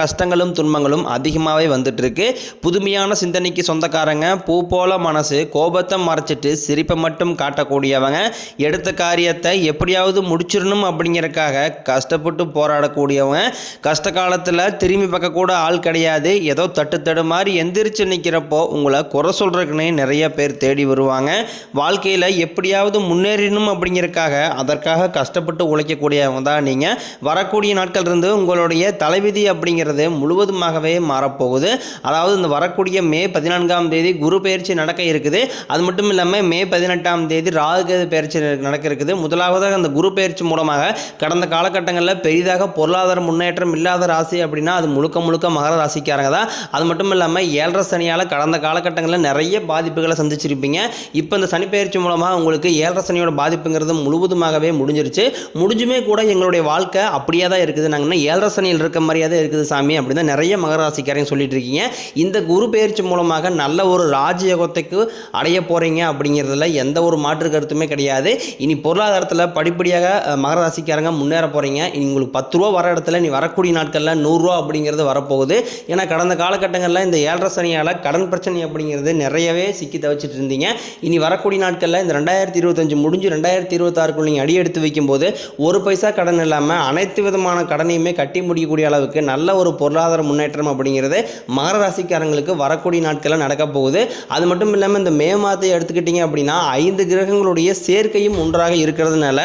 கஷ்டங்களும் துன்பங்களும் அதிகமாகவே வந்துட்டுருக்கு. புதுமையான சிந்தனைக்கு சொந்தக்காரங்க பூ போல மனசு கோபத்தை மறைச்சிட்டு சிரிப்பை மட்டும் காட்டக்கூடியவங்க. எடுத்த காரியத்தை எப்படியாவது முடிச்சிடணும் அப்படிங்கிறக்காக கஷ்டப்பட்டு போராடக்கூடியவங்க. கஷ்ட காலத்தில் திரும்பி பார்க்க கூட ஆள் கிடையாது. ஏதோ தட்டு தடு மாதிரி எந்திரிச்சு நிற்கிறப்போ உங்களை குறை சொல்கிறதுக்குன்னே நிறைய பேர் தேடி வருவாங்க. வாழ்க்கையில் எப்படியாவது முன்னேறணும் அப்படிங்கிறக்காக அதற்காக கஷ்டப்பட்டு உழைக்கக்கூடியவங்க தான் நீங்கள் வரக்கூடிய நாட்கள் இருந்து உங்களுடைய தலைவிதி அப்படிங்கிற அப்படிங்கிறது முழுவதுமாகவே மாறப்போகுது. அதாவது இந்த வரக்கூடிய மே பதினான்காம் தேதி குரு பயிற்சி நடக்க இருக்குது. அது மட்டும் இல்லாமல் மே பதினெட்டாம் தேதி ராகுகேது பயிற்சி நடக்க இருக்குது. முதலாவதாக அந்த குரு பயிற்சி மூலமாக கடந்த காலகட்டங்களில் பெரிதாக பொருளாதார முன்னேற்றம் இல்லாத ராசி அப்படின்னா அது முழுக்க முழுக்க மகர ராசிக்காரங்க தான். அது மட்டும் இல்லாமல் ஏழரை சனியால் கடந்த காலகட்டங்களில் நிறைய பாதிப்புகளை சந்திச்சிருப்பீங்க. இப்போ இந்த சனி பயிற்சி மூலமாக உங்களுக்கு ஏழரை சனியோட பாதிப்புங்கிறது முழுவதுமாகவே முடிஞ்சிருச்சு. முடிஞ்சுமே கூட எங்களுடைய வாழ்க்கை அப்படியே தான் இருக்குது. நாங்கள் ஏழரை சனியில் இருக்க மாதிரியே தான் இருக்குது. சாமி அப்படின்னு தான் நிறைய மகராசிக்காரையும் சொல்லிட்டு இருக்கீங்க இந்த குரு பயிற்சி மூலமாக நல்ல ஒரு ராஜயோகத்துக்கு அடைய போகிறீங்க அப்படிங்கிறதுல எந்த ஒரு மாற்று கருத்துமே கிடையாது. இனி பொருளாதாரத்தில் படிப்படியாக மகராசிக்காரங்க முன்னேற போகிறீங்க இனி உங்களுக்கு பத்து ரூபா வர இடத்துல நீ வரக்கூடிய நாட்களில் நூறுரூவா அப்படிங்கிறது வரப்போகுது. ஏன்னா கடந்த காலகட்டங்களில் இந்த ஏழரை சனியால் கடன் பிரச்சனை அப்படிங்கிறது நிறையவே சிக்கி தவிச்சிட்டு இருந்தீங்க. இனி வரக்கூடிய நாட்களில் இந்த ரெண்டாயிரத்தி இருபத்தஞ்சு முடிஞ்சு ரெண்டாயிரத்தி இருபத்தாறுக்குள் நீங்கள் அடி எடுத்து வைக்கும்போது ஒரு பைசா கடன் இல்லாமல் அனைத்து விதமான கடனையுமே கட்டி முடிக்கக்கூடிய அளவுக்கு நல்ல ஒரு பொருளாதார முன்னேற்றம் அப்படிங்கிறது மகர ராசிக்காரங்களுக்கு வரக்கூடிய நாட்களில் நடக்க போகுது. அது மட்டும் இல்லாமல் இந்த மே மாதத்தை எடுத்துக்கிட்டிங்க அப்படின்னா ஐந்து கிரகங்களுடைய சேர்க்கையும் ஒன்றாக இருக்கிறதுனால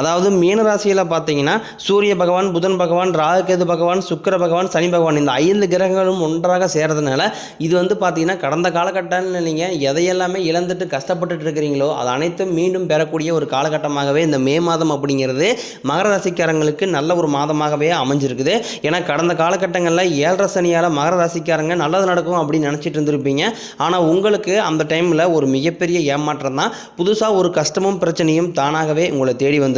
அதாவது மீன ராசியில் பார்த்தீங்கன்னா சூரிய பகவான் புதன் பகவான் ராகுகேது பகவான் சுக்கிர பகவான் சனி பகவான். இந்த ஐந்து கிரகங்களும் ஒன்றாக சேர்றதுனால இது வந்து பார்த்தீங்கன்னா கடந்த காலகட்டத்தில் நீங்கள் எதையெல்லாமே இழந்துட்டு கஷ்டப்பட்டுட்டு இருக்கிறீங்களோ அது அனைத்தும் மீண்டும் பெறக்கூடிய ஒரு காலகட்டமாகவே இந்த மே மாதம் அப்படிங்கிறது மகர ராசிக்காரங்களுக்கு நல்ல ஒரு மாதமாகவே அமைஞ்சிருக்குது. ஏன்னா கடந்த காலகட்டங்களில் ஏழரை சனியால் மகர ராசிக்காரங்க நல்லது நடக்கும் அப்படின்னு நினச்சிட்டு இருந்திருப்பீங்க. ஆனால் உங்களுக்கு அந்த டைமில் ஒரு மிகப்பெரிய ஏமாற்றம் தான். புதுசாக ஒரு கஷ்டமும் பிரச்சனையும் தானாகவே உங்களை தேடி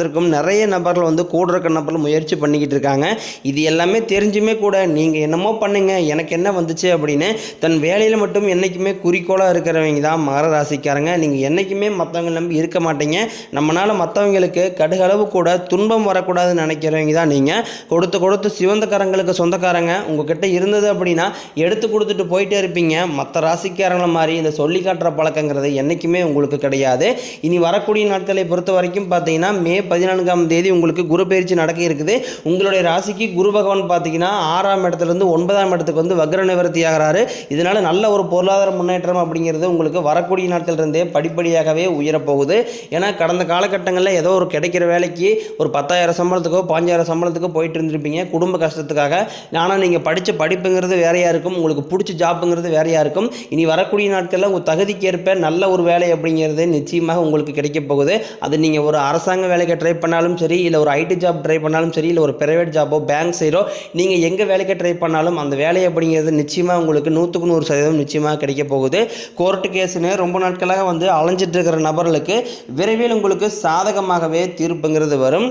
அவமானப்படுத்துறதுக்கும் நிறைய நபர்கள் வந்து கூட இருக்க நபர்கள் முயற்சி பண்ணிக்கிட்டு இருக்காங்க. இது எல்லாமே தெரிஞ்சுமே கூட நீங்கள் என்னமோ பண்ணுங்கள் எனக்கு என்ன வந்துச்சு அப்படின்னு தன் வேலையில் மட்டும் என்றைக்குமே குறிக்கோளாக இருக்கிறவங்க தான் மகர ராசிக்காரங்க நீங்கள் என்றைக்குமே மற்றவங்க நம்பி இருக்க மாட்டீங்க. நம்மளால் மற்றவங்களுக்கு கடுகளவு கூட துன்பம் வரக்கூடாதுன்னு நினைக்கிறவங்க தான் நீங்கள் கொடுத்து கொடுத்து சிவந்த கரங்களுக்கு சொந்தக்காரங்க. உங்ககிட்ட இருந்தது அப்படின்னா எடுத்து கொடுத்துட்டு போயிட்டே இருப்பீங்க. மற்ற ராசிக்காரங்களை மாதிரி இந்த சொல்லி காட்டுற பழக்கங்கிறது என்றைக்குமே உங்களுக்கு கிடையாது. இனி வரக்கூடிய நாட்களை பொறுத்த வரைக்கும் பார்த்தீங்கன்னா மே பதினான்காம் தேதி உங்களுக்கு குரு பயிற்சி நடக்க இருக்குது. உங்களுடைய ராசிக்கு குரு பகவான் பார்த்தீங்கன்னா ஆறாம் இடத்துலேருந்து ஒன்பதாம் இடத்துக்கு வந்து வக்ர நிவர்த்தி ஆகிறாரு. இதனால நல்ல ஒரு பொருளாதார முன்னேற்றம் அப்படிங்கிறது உங்களுக்கு வரக்கூடிய நாட்கள் இருந்தே படிப்படியாகவே உயரப்போகுது. ஏன்னா கடந்த காலகட்டங்களில் ஏதோ ஒரு கிடைக்கிற வேலைக்கு ஒரு பத்தாயிரம் சம்பளத்துக்கோ பாஞ்சாயிரம் சம்பளத்துக்கோ போயிட்டு இருந்திருப்பீங்க. குடும்ப கஷ்டத்துக்காக. ஆனால் நீங்கள் படித்த படிப்புங்கிறது வேறையாக இருக்கும். உங்களுக்கு பிடிச்ச ஜாப்புங்கிறது வேறையாக இருக்கும். இனி வரக்கூடிய நாட்களில் உங்கள் தகுதிக்கு ஏற்ப நல்ல ஒரு வேலை அப்படிங்கிறது நிச்சயமாக உங்களுக்கு கிடைக்க போகுது. அது நீங்கள் ஒரு அரசாங்க வேலைக்கு ட்ரை பண்ணாலும் சரி இல்லை ஒரு ஐடி ஜாப் ட்ரை பண்ணாலும் சரி இல்லை ஒரு பிரைவேட் ஜாப்போ பேங்க் சைடோ நீங்கள் எங்கே வேலைக்கு ட்ரை பண்ணாலும் அந்த வேலை அப்படிங்கிறது நிச்சயமாக உங்களுக்கு நூற்றுக்கு நூறு சதவீதம் நிச்சயமாக கிடைக்க போகுது. கோர்ட்டு கேஸுன்னு ரொம்ப நாட்களாக வந்து அலைஞ்சிட்டு இருக்கிற நபர்களுக்கு விரைவில் உங்களுக்கு சாதகமாகவே தீர்ப்புங்கிறது வரும்.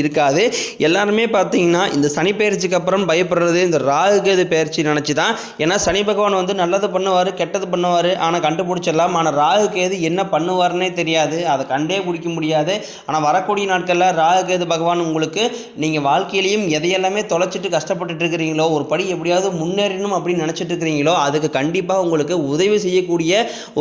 இருக்காது. எல்லாருமே பார்த்தீங்கன்னா இந்த சனி பயிற்சிக்கு அப்புறம் பயப்படுறது இந்த ராகு கேது பயிற்சி நினச்சி தான் ஏன்னா சனி பகவான் வந்து நல்லது பண்ணுவார் கெட்டது பண்ணுவார் ஆனால் கண்டுபிடிச்சிடலாம். ஆனால் ராகு கேது என்ன பண்ணுவார்னே தெரியாது. அதை கண்டே பிடிக்க முடியாது. ஆனால் வரக்கூடிய நாட்களில் ராகு கேது பகவான் உங்களுக்கு நீங்கள் வாழ்க்கையிலையும் எதையெல்லாமே தொலைச்சிட்டு கஷ்டப்பட்டுட்டு இருக்கிறீங்களோ ஒரு படி எப்படியாவது முன்னேறணும் அப்படின்னு நினச்சிட்டு இருக்கிறீங்களோ அதுக்கு கண்டிப்பாக உங்களுக்கு உதவி செய்யக்கூடிய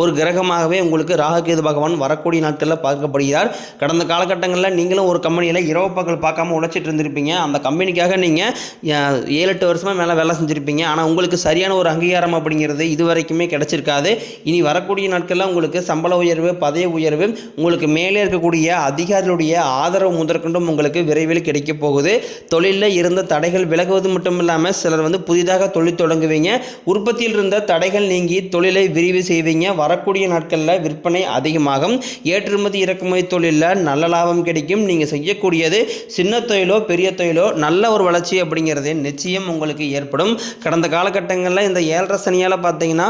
ஒரு கிரகமாகவே உங்களுக்கு ராகுகேது பகவான் வரக்கூடிய நாட்களில் பார்க்கப்படுகிறார். கடந்த காலகட்டங்களில் நீங்களும் ஒரு கம்பெனியில் இரவு பகல் பார்க்காம உழைச்சிட்டு இருந்திருப்பீங்க. அந்த கம்பெனிக்காக நீங்கள் ஏழு எட்டு வருஷமாக மேலே வேலை செஞ்சுருப்பீங்க. ஆனால் உங்களுக்கு சரியான ஒரு அங்கீகாரம் அப்படிங்கிறது இது வரைக்குமே கிடைச்சிருக்காது. இனி வரக்கூடிய நாட்களில் உங்களுக்கு சம்பள உயர்வு பதவி உயர்வு உங்களுக்கு மேலே இருக்கக்கூடிய அதிகாரிகளுடைய ஆதரவு முதற்கொண்டும் உங்களுக்கு விரைவில் கிடைக்க போகுது. தொழிலில் இருந்த தடைகள் விலகுவது மட்டும் இல்லாமல் சிலர் வந்து புதிதாக தொழில் தொடங்குவீங்க. உற்பத்தியில் இருந்த தடைகள் நீங்கி தொழிலை விரிவு செய்வீங்க. வரக்கூடிய நாட்களில் விற்பனை அதிகமாகும். ஏற்றுமதி இறக்குமதி தொழிலில் நல்ல லாபம் கிடைக்கும். நீங்கள் செய்யக்கூடியது சின்ன தொழிலோ பெரிய தொழிலோ நல்ல ஒரு வளர்ச்சி அப்படிங்கிறது நிச்சயம் உங்களுக்கு ஏற்படும். கடந்த காலகட்டங்களில் இந்த ஏழரை சனியால் பார்த்தீங்கன்னா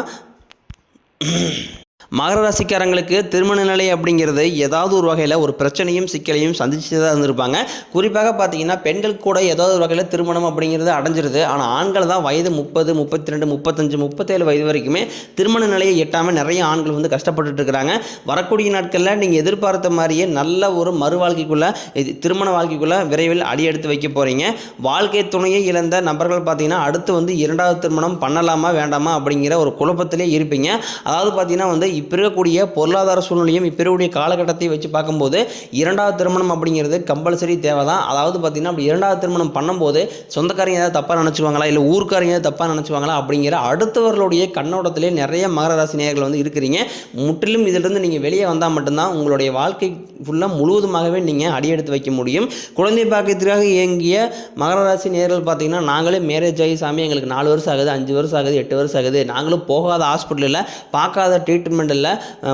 மகர ராசிக்காரங்களுக்கு திருமண நிலை அப்படிங்கிறது ஏதாவது ஒரு வகையில் ஒரு பிரச்சனையும் சிக்கலையும் சந்திச்சு தான் இருந்திருப்பாங்க. குறிப்பாக பார்த்தீங்கன்னா பெண்கள் கூட ஏதாவது ஒரு வகையில் திருமணம் அப்படிங்கிறது அடைஞ்சிருது. ஆனால் ஆண்கள் தான் வயது முப்பது முப்பத்தி ரெண்டு முப்பத்தஞ்சு முப்பத்தேழு வயது வரைக்குமே திருமண நிலையை எட்டாமல் நிறைய ஆண்கள் வந்து கஷ்டப்பட்டுட்டு இருக்கிறாங்க. வரக்கூடிய நாட்களில் நீங்கள் எதிர்பார்த்த மாதிரியே நல்ல ஒரு மறு வாழ்க்கைக்குள்ளே இது திருமண வாழ்க்கைக்குள்ளே விரைவில் அடி எடுத்து வைக்க போகிறீங்க வாழ்க்கை துணையை இழந்த நபர்கள் பார்த்தீங்கன்னா அடுத்து வந்து இரண்டாவது திருமணம் பண்ணலாமா வேண்டாமா அப்படிங்கிற ஒரு குழப்பத்திலே இருப்பீங்க. அதாவது பார்த்தீங்கன்னா வந்து இப்போ இருக்கக்கூடிய பொருளாதார சூழ்நிலையும் இப்போ இருக்கக்கூடிய காலகட்டத்தை வச்சு பார்க்கும்போது இரண்டாவது திருமணம் அப்படிங்கிறது கம்பல்சரி தேவை தான் அதாவது பார்த்தீங்கன்னா அப்படி இரண்டாவது திருமணம் பண்ணும்போது சொந்தக்காரங்க ஏதாவது தப்பாக நினச்சிவாங்களா இல்லை ஊருக்காரங்க ஏதாவது தப்பாக நினச்சிவாங்களா அப்படிங்கிற அடுத்தவர்களுடைய கண்ணோட்டத்திலே நிறைய மகர ராசி நேயர்கள் வந்து இருக்கிறீங்க. முற்றிலும் இதிலிருந்து நீங்கள் வெளியே வந்தால் மட்டும்தான் உங்களுடைய வாழ்க்கை ஃபுல்லாக முழுவதுமாகவே நீங்கள் அடியெடுத்து வைக்க முடியும். குழந்தை பாக்கியத்திற்காக இயங்கிய மகர ராசி நேர்கள் பார்த்தீங்கன்னா நாங்களே மேரேஜ் ஆகி சாமி எங்களுக்கு நாலு வருஷம் ஆகுது அஞ்சு வருஷம் ஆகுது எட்டு வருஷம் ஆகுது. நாங்களும் போகாத ஹாஸ்பிட்டலில் பார்க்காத ட்ரீட்மெண்ட் இல்லை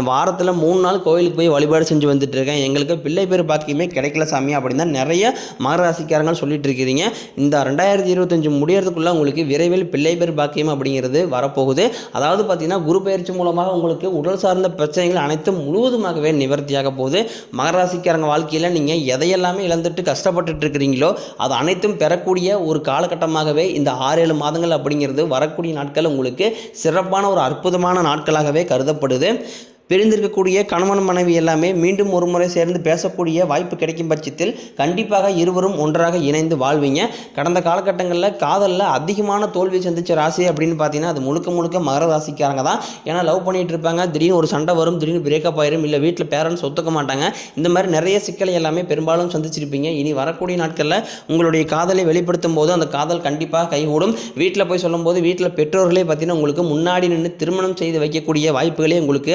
வாரத்தில் மூணு நாள் கோயிலுக்கு போய் வழிபாடு செஞ்சு வந்துட்டு இருக்கேன் எங்களுக்கு பிள்ளை பேர் பாக்கியமே கிடைக்கல சாமி அப்படின்னு தான் நிறைய மகராசிக்காரங்கள் சொல்லிட்டு இருக்கிறீங்க இந்த ரெண்டாயிரத்தி இருபத்தஞ்சு முடியறதுக்குள்ளே உங்களுக்கு விரைவில் பிள்ளை பேர் பாக்கியம் அப்படிங்கிறது வரப்போகுது. அதாவது பார்த்தீங்கன்னா குரு பயிற்சி மூலமாக உங்களுக்கு உடல் சார்ந்த பிரச்சனைகள் அனைத்தும் முழுவதுமாகவே நிவர்த்தியாக போகுது. மகராசிக்காரங்க வாழ்க்கையில் நீங்கள் எதையெல்லாமே இழந்துட்டு கஷ்டப்பட்டுட்டு இருக்கிறீங்களோ அது அனைத்தும் பெறக்கூடிய ஒரு காலகட்டமாகவே இந்த ஆறு ஏழு மாதங்கள் அப்படிங்கிறது வரக்கூடிய நாட்கள் உங்களுக்கு சிறப்பான ஒரு அற்புதமான நாட்களாகவே கருதப்படுது. સાથે பிரிந்திருக்கக்கூடிய கணவன் மனைவி எல்லாமே மீண்டும் ஒரு முறை சேர்ந்து பேசக்கூடிய வாய்ப்பு கிடைக்கும் பட்சத்தில் கண்டிப்பாக இருவரும் ஒன்றாக இணைந்து வாழ்வீங்க. கடந்த காலகட்டங்களில் காதலில் அதிகமான தோல்வி சந்தித்த ராசி அப்படின்னு பார்த்தீங்கன்னா அது முழுக்க முழுக்க மகர ராசிக்காரங்க தான். ஏன்னா லவ் பண்ணிட்டு இருப்பாங்க. திடீர்னு ஒரு சண்டை வரும் திடீர்னு பிரேக்கப் ஆயிரும் இல்லை வீட்டில் பேரண்ட்ஸ் ஒத்துக்க மாட்டாங்க. இந்த மாதிரி நிறைய சிக்கலை எல்லாமே பெரும்பாலும் சந்திச்சிருப்பீங்க. இனி வரக்கூடிய நாட்களில் உங்களுடைய காதலை வெளிப்படுத்தும் போது அந்த காதல் கண்டிப்பாக கைகூடும். வீட்டில் போய் சொல்லும்போது வீட்டில் பெற்றோர்களே பார்த்தீங்கன்னா உங்களுக்கு முன்னாடி நின்று திருமணம் செய்து வைக்கக்கூடிய வாய்ப்புகளே உங்களுக்கு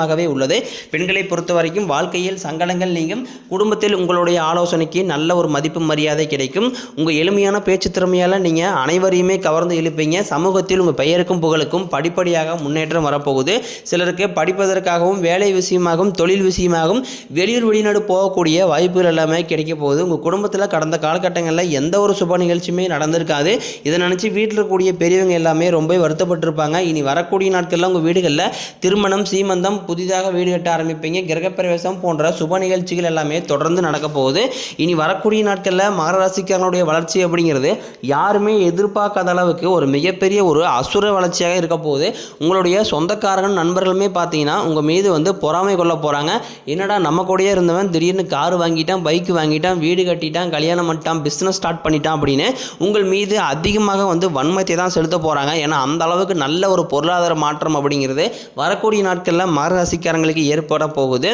அதிகமாகவே உள்ளது. பெண்களை பொறுத்த வரைக்கும் வாழ்க்கையில் சங்கடங்கள் நீங்கும். குடும்பத்தில் உங்களுடைய ஆலோசனைக்கு நல்ல ஒரு மதிப்பு மரியாதை கிடைக்கும். உங்கள் எளிமையான பேச்சு திறமையால் நீங்கள் அனைவரையுமே கவர்ந்து இழுப்பீங்க சமூகத்தில் உங்கள் பெயருக்கும் புகழுக்கும் படிப்படியாக முன்னேற்றம் வரப்போகுது. சிலருக்கு படிப்பதற்காகவும் வேலை விஷயமாகவும் தொழில் விஷயமாகவும் வெளியூர் வெளிநாடு போகக்கூடிய வாய்ப்புகள் எல்லாமே கிடைக்க போகுது. உங்கள் குடும்பத்தில் கடந்த காலகட்டங்களில் எந்த ஒரு சுப நிகழ்ச்சியுமே நடந்திருக்காது. இதை நினச்சி வீட்டில் இருக்கக்கூடிய பெரியவங்க எல்லாமே ரொம்ப வருத்தப்பட்டிருப்பாங்க. இனி வரக்கூடிய நாட்களில் உங்கள் வீடுகளில் திருமணம் சீமந்தம் புதிதாக வீடு கட்ட ஆரம்பிப்பீங்க. கிரகப்பிரவேசம் போன்ற சுப நிகழ்ச்சிகள் எல்லாமே தொடர்ந்து நடக்க போகுது. இனி வரக்கூடிய நாட்களில் மகர ராசிக்காரனுடைய வளர்ச்சி அப்படிங்கிறது யாருமே எதிர்பார்க்காத அளவுக்கு ஒரு மிகப்பெரிய ஒரு அசுர வளர்ச்சியாக இருக்க போகுது. உங்களுடைய சொந்தக்காரங்க நண்பர்களுமே பார்த்தீங்கன்னா உங்கள் மீது வந்து பொறாமை கொள்ள போகிறாங்க என்னடா நம்ம கூடயே இருந்தவன் திடீர்னு கார் வாங்கிட்டான் பைக் வாங்கிட்டான் வீடு கட்டிட்டான் கல்யாணம் பண்ணிட்டான் பிஸ்னஸ் ஸ்டார்ட் பண்ணிட்டான் அப்படின்னு உங்கள் மீது அதிகமாக வந்து வன்மத்தை தான் செலுத்த போகிறாங்க ஏன்னா அந்த அளவுக்கு நல்ல ஒரு பொருளாதார மாற்றம் அப்படிங்கிறது வரக்கூடிய நாட்களில் மகர மகர ராசிக்காரங்களுக்கு ஏற்பட போகுது.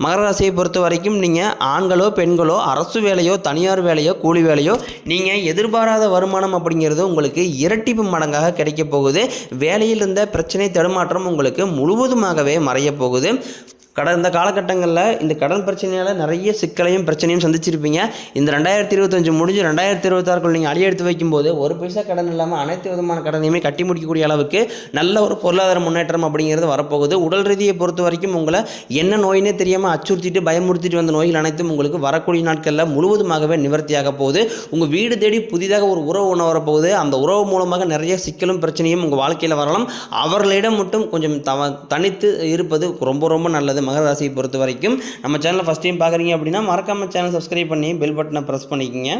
மகர ராசியை பொறுத்த வரைக்கும் நீங்கள் ஆண்களோ பெண்களோ அரசு வேலையோ தனியார் வேலையோ கூலி வேலையோ நீங்கள் எதிர்பாராத வருமானம் அப்படிங்கிறது உங்களுக்கு இரட்டிப்பு மடங்காக கிடைக்க போகுது. வேலையில் இருந்த பிரச்சனை தடுமாற்றம் உங்களுக்கு முழுவதுமாகவே மறைய போகுது. கடந்த காலகட்டங்களில் இந்த கடன் பிரச்சனையால் நிறைய சிக்கலையும் பிரச்சனையும் சந்திச்சிருப்பீங்க. இந்த ரெண்டாயிரத்தி இருபத்தஞ்சு முடிஞ்சு ரெண்டாயிரத்தி இருபத்தாறுக்குள் நீங்கள் அடி எடுத்து வைக்கும்போது ஒரு பைசா கடன் இல்லாமல் அனைத்து விதமான கடனையுமே கட்டி முடிக்கக்கூடிய அளவுக்கு நல்ல ஒரு பொருளாதார முன்னேற்றம் அப்படிங்கிறது வரப்போகுது. உடல் ரீதியை பொறுத்த வரைக்கும் உங்களை என்ன நோயினே தெரியாமல் அச்சுறுத்திட்டு பயமுறுத்திட்டு வந்த நோய்கள் அனைத்தும் உங்களுக்கு வரக்கூடிய நாட்களில் முழுவதுமாகவே நிவர்த்தியாக போகுது. உங்கள் வீடு தேடி புதிதாக ஒரு உறவு ஒன்று வரப்போகுது. அந்த உறவு மூலமாக நிறைய சிக்கலும் பிரச்சனையும் உங்கள் வாழ்க்கையில் வரலாம். அவர்களிடம் மட்டும் கொஞ்சம் தவ தனித்து இருப்பது ரொம்ப ரொம்ப நல்லது. அடுத்து மகர ராசியை பொறுத்த வரைக்கும் நம்ம சேனலை ஃபஸ்ட் டைம் பார்க்குறீங்க அப்படின்னா மறக்காம சேனல் சப்ஸ்கிரைப் பண்ணி பெல் பட்டனை ப்ரெஸ் பண்ணிக்கோங்க.